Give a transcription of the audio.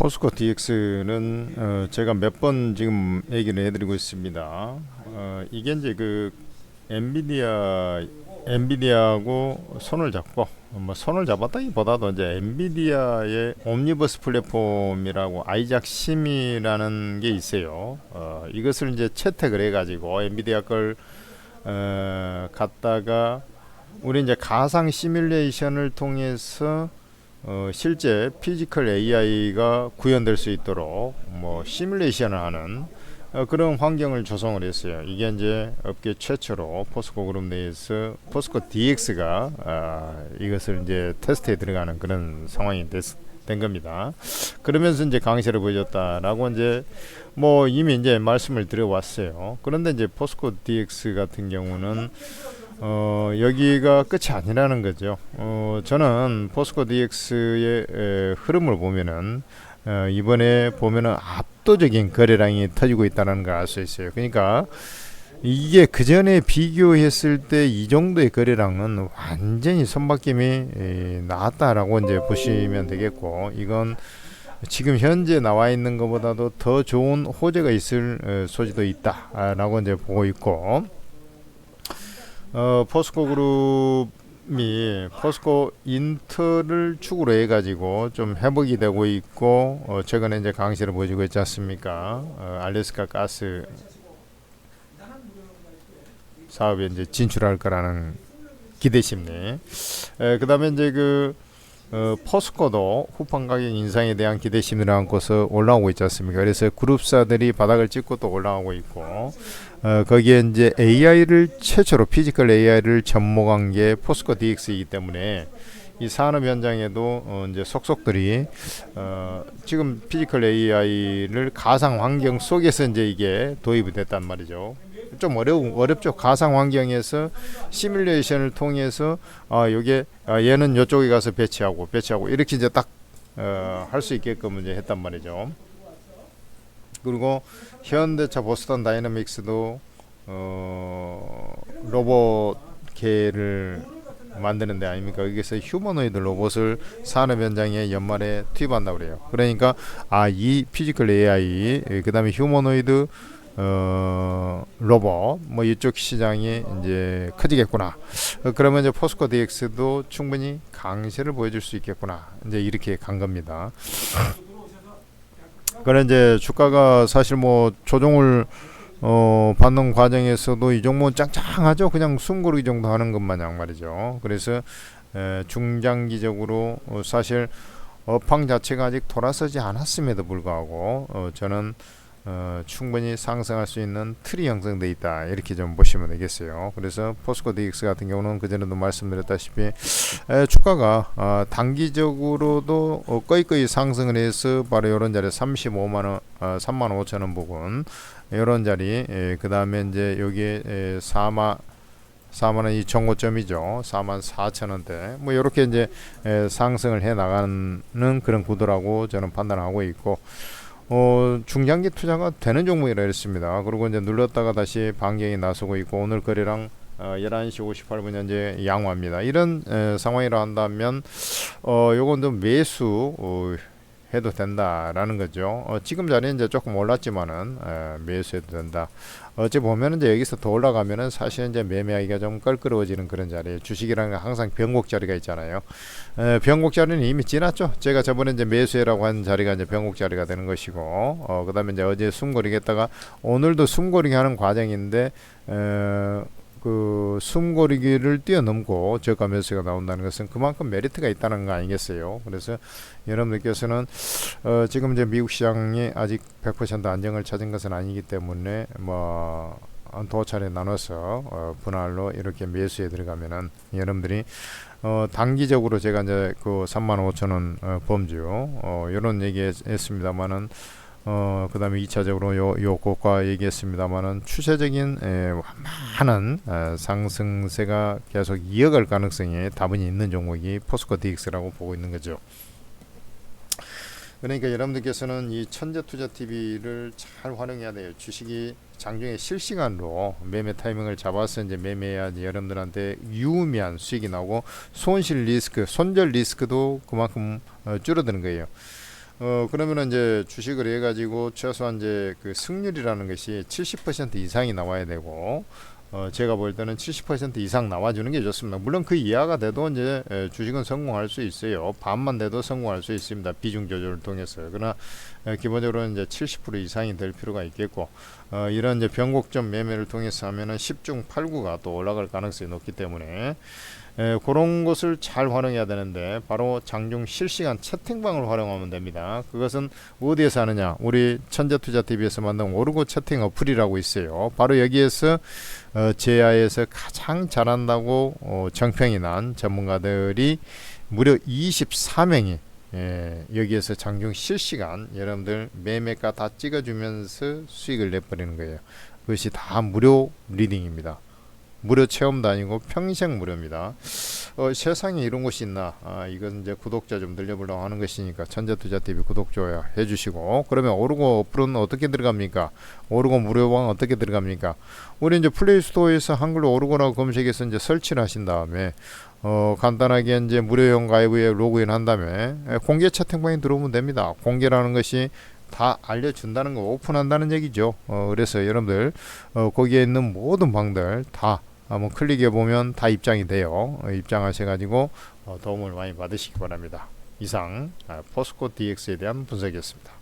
포스코 DX는 어, 제가 몇 번 지금 얘기를 해드리고 있습니다. 어, 이게 이제 그 엔비디아 엔비디아하고 손을 잡고 뭐 손을 잡았다기보다도 이제 엔비디아의 옴니버스 플랫폼이라고 아이작 심이라는 게 있어요. 어, 이것을 이제 채택을 해가지고 엔비디아 걸 어, 갖다가 우리 이제 가상 시뮬레이션을 통해서 어, 실제 피지컬 AI가 구현될 수 있도록 뭐 시뮬레이션을 하는 어, 그런 환경을 조성을 했어요. 이게 이제 업계 최초로 포스코 그룹 내에서 포스코 DX가 아, 이것을 이제 테스트에 들어가는 그런 상황이 됐, 된 겁니다. 그러면서 이제 강세를 보여줬다라고 이제 뭐 이미 이제 말씀을 드려왔어요. 그런데 이제 포스코 DX 같은 경우는 어, 여기가 끝이 아니라는 거죠. 어, 저는 포스코 DX의 에, 흐름을 보면은 어, 이번에 보면은 압도적인 거래량이 터지고 있다는 걸 알 수 있어요. 그러니까 이게 그 전에 비교했을 때 이 정도의 거래량은 완전히 손바뀜이 에, 나왔다라고 이제 보시면 되겠고 이건 지금 현재 나와 있는 것보다도 더 좋은 호재가 있을 어, 소지도 있다라고 이제 보고 있고 어, 포스코 그룹이 포스코 인터를 축으로 해가지고 좀 회복이 되고 있고 어, 최근에 이제 강세를 보여주고 있지 않습니까? 어, 알래스카 가스 사업에 이제 진출할 거라는 기대 심리. 그 다음에 이제 그 어, 포스코도 후판 가격 인상에 대한 기대 심리를 안고서 올라오고 있지 않습니까? 그래서 그룹사들이 바닥을 찍고 또 올라가고 있고 어, 거기에 이제 AI를 최초로 피지컬 AI를 접목한 게 포스코 DX이기 때문에 이 산업 현장에도 어, 이제 속속들이 어, 지금 피지컬 AI를 가상 환경 속에서 이제 이게 도입이 됐단 말이죠. 좀 어려운 어렵죠. 가상 환경에서 시뮬레이션을 통해서 아 요게 아, 얘는 이쪽에 가서 배치하고 배치하고 이렇게 이제 딱할수 있게끔 이제 했단 말이죠. 그리고 현대차 보스턴 다이너믹스도 어, 로봇계를 만드는 데 아닙니까? 여기서 휴머노이드 로봇을 산업 현장에 연말에 투입한다 그래요. 그러니까 아 이 피지컬 AI 그다음에 휴머노이드 어, 로봇 뭐 이쪽 시장이 이제 커지겠구나. 어, 그러면 이제 포스코 DX도 충분히 강세를 보여줄 수 있겠구나. 이제 이렇게 간 겁니다. 그래 이제 주가가 사실 뭐 조정을 어, 받는 과정에서도 이 종목은 짱짱하죠. 그냥 숨고르기 정도 하는 것 마냥 말이죠. 그래서 에, 중장기적으로 어, 사실 업황 자체가 아직 돌아서지 않았음에도 불구하고 어, 저는 어, 충분히 상승할 수 있는 틀이 형성돼 있다 이렇게 좀 보시면 되겠어요. 그래서 포스코 DX 같은 경우는 그 전에도 말씀드렸다시피 에, 주가가 어, 단기적으로도 어, 거의 상승을 해서 바로 이런 자리 35만 원, 어, 3만 5천 원 부근 이런 자리 그 다음에 이제 여기에 4만 4만 원 2,500점이죠. 4만 4천 원대. 뭐 이렇게 이제 에, 상승을 해 나가는 그런 구도라고 저는 판단하고 있고 어, 중장기 투자가 되는 종목이라 했습니다. 그리고 이제 눌렀다가 다시 반경이 나서고 있고 오늘 거래량 어, 11시 58분 현재 양호합니다. 이런 에, 상황이라 한다면 어, 요건 좀 매수 어, 해도 된다라는 거죠. 어, 지금 자리는 이제 조금 올랐지만은 에, 매수해도 된다. 어찌 보면 이제 여기서 더 올라가면은 사실 이제 매매하기가 좀 껄끄러워지는 그런 자리에 주식이라는 건 항상 변곡 자리가 있잖아요. 에, 변곡 자리는 이미 지났죠. 제가 저번에 이제 매수해라고 한 자리가 이제 변곡 자리가 되는 것이고, 어, 그다음에 이제 어제 숨고르겠다가 오늘도 숨고르기 하는 과정인데. 에, 그 숨고르기를 뛰어넘고 저가 매수가 나온다는 것은 그만큼 메리트가 있다는 거 아니겠어요? 그래서 여러분들께서는 어 지금 이제 미국 시장이 아직 100% 안정을 찾은 것은 아니기 때문에 뭐두 차례 나눠서 어 분할로 이렇게 매수에 들어가면은 여러분들이 어 단기적으로 제가 이제 그 3만 5천 원 어, 범주 어 이런 얘기 했습니다만은 어, 그 다음에 2차적으로 요, 요 고가 얘기했습니다만은 추세적인 에, 많은 에, 상승세가 계속 이어갈 가능성이 다분히 있는 종목이 포스코 DX라고 보고 있는 거죠. 그러니까 여러분들께서는 이 천재 투자 TV를 잘 활용해야 돼요. 주식이 장중에 실시간으로 매매 타이밍을 잡아서 이제 매매해야지 여러분들한테 유의미한 수익이 나오고 손실 리스크, 손절 리스크도 그만큼 어, 줄어드는 거예요. 어 그러면은 이제 주식을 해 가지고 최소한 이제 그 승률이라는 것이 70% 이상이 나와야 되고 어 제가 볼 때는 70% 이상 나와 주는 게 좋습니다. 물론 그 이하가 돼도 이제 에, 주식은 성공할 수 있어요. 반만 돼도 성공할 수 있습니다. 비중 조절을 통해서. 그러나 에, 기본적으로 이제 70% 이상이 될 필요가 있겠고 어 이런 이제 변곡점 매매를 통해서 하면은 10중 8구가 또 올라갈 가능성이 높기 때문에 에, 그런 것을 잘 활용해야 되는데 바로 장중 실시간 채팅방을 활용하면 됩니다. 그것은 어디에서 하느냐? 우리 천재투자TV에서 만든 오르고 채팅 어플이라고 있어요. 바로 여기에서 어, 제야에서 가장 잘한다고 어, 정평이 난 전문가들이 무려 24명이 예, 여기에서 장중 실시간 여러분들 매매가 다 찍어주면서 수익을 내버리는 거예요. 그것이 다 무료 리딩입니다. 무료 체험도 아니고 평생 무료입니다. 어, 세상에 이런 곳이 있나? 아, 이건 이제 구독자 좀 늘려보려고 하는 것이니까 천재투자TV 구독 좋아요 해주시고 그러면 오르고 어플은 어떻게 들어갑니까? 오르고 무료방 어떻게 들어갑니까? 우리 이제 플레이스토어에서 한글로 오르고라고 검색해서 이제 설치를 하신 다음에 어, 간단하게 이제 무료용 가입에 로그인 한 다음에 에, 공개 채팅방에 들어오면 됩니다. 공개라는 것이 다 알려준다는 거 오픈한다는 얘기죠. 어, 그래서 여러분들 어, 거기에 있는 모든 방들 다 한번 클릭해 보면 다 입장이 돼요. 어, 입장하셔 가지고 어, 도움을 많이 받으시기 바랍니다. 이상 아, 포스코 DX에 대한 분석이었습니다.